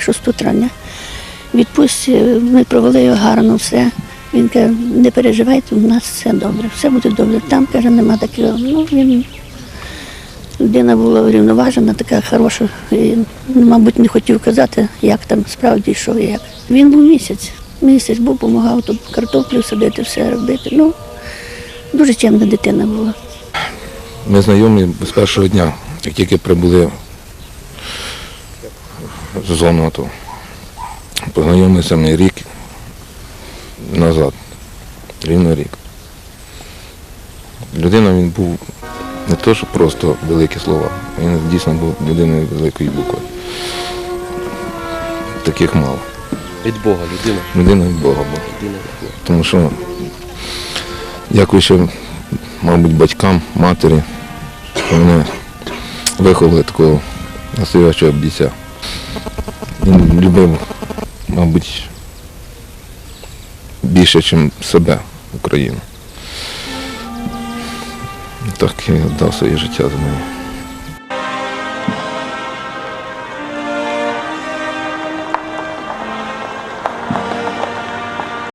6 травня. Відпустці ми провели його гарно все. Він каже, не переживайте, у нас все добре, все буде добре. Там, каже, нема такого. Ну, він людина була врівноважена, така хороша. І, мабуть, не хотів казати, як там справді йшов як. Він був місяць. Місяць був, допомагав тут картоплю садити, все робити. Ну, дуже чемна дитина була. Ми знайомі з першого дня, як тільки прибули зону АТО. Познайомилися ми рік назад, рівно рік. Людина він був не то, що просто великі слова, він дійсно був людиною великої букви. Таких мало. Від Бога людина. Людина від Бога була. Людина від Бога. Тому що, дякуючи, мабуть, батькам, матері, що мене виховали такого настоящого бійця. Він любив, мабуть, більше, ніж себе, Україну. Так і дав своє життя за неї.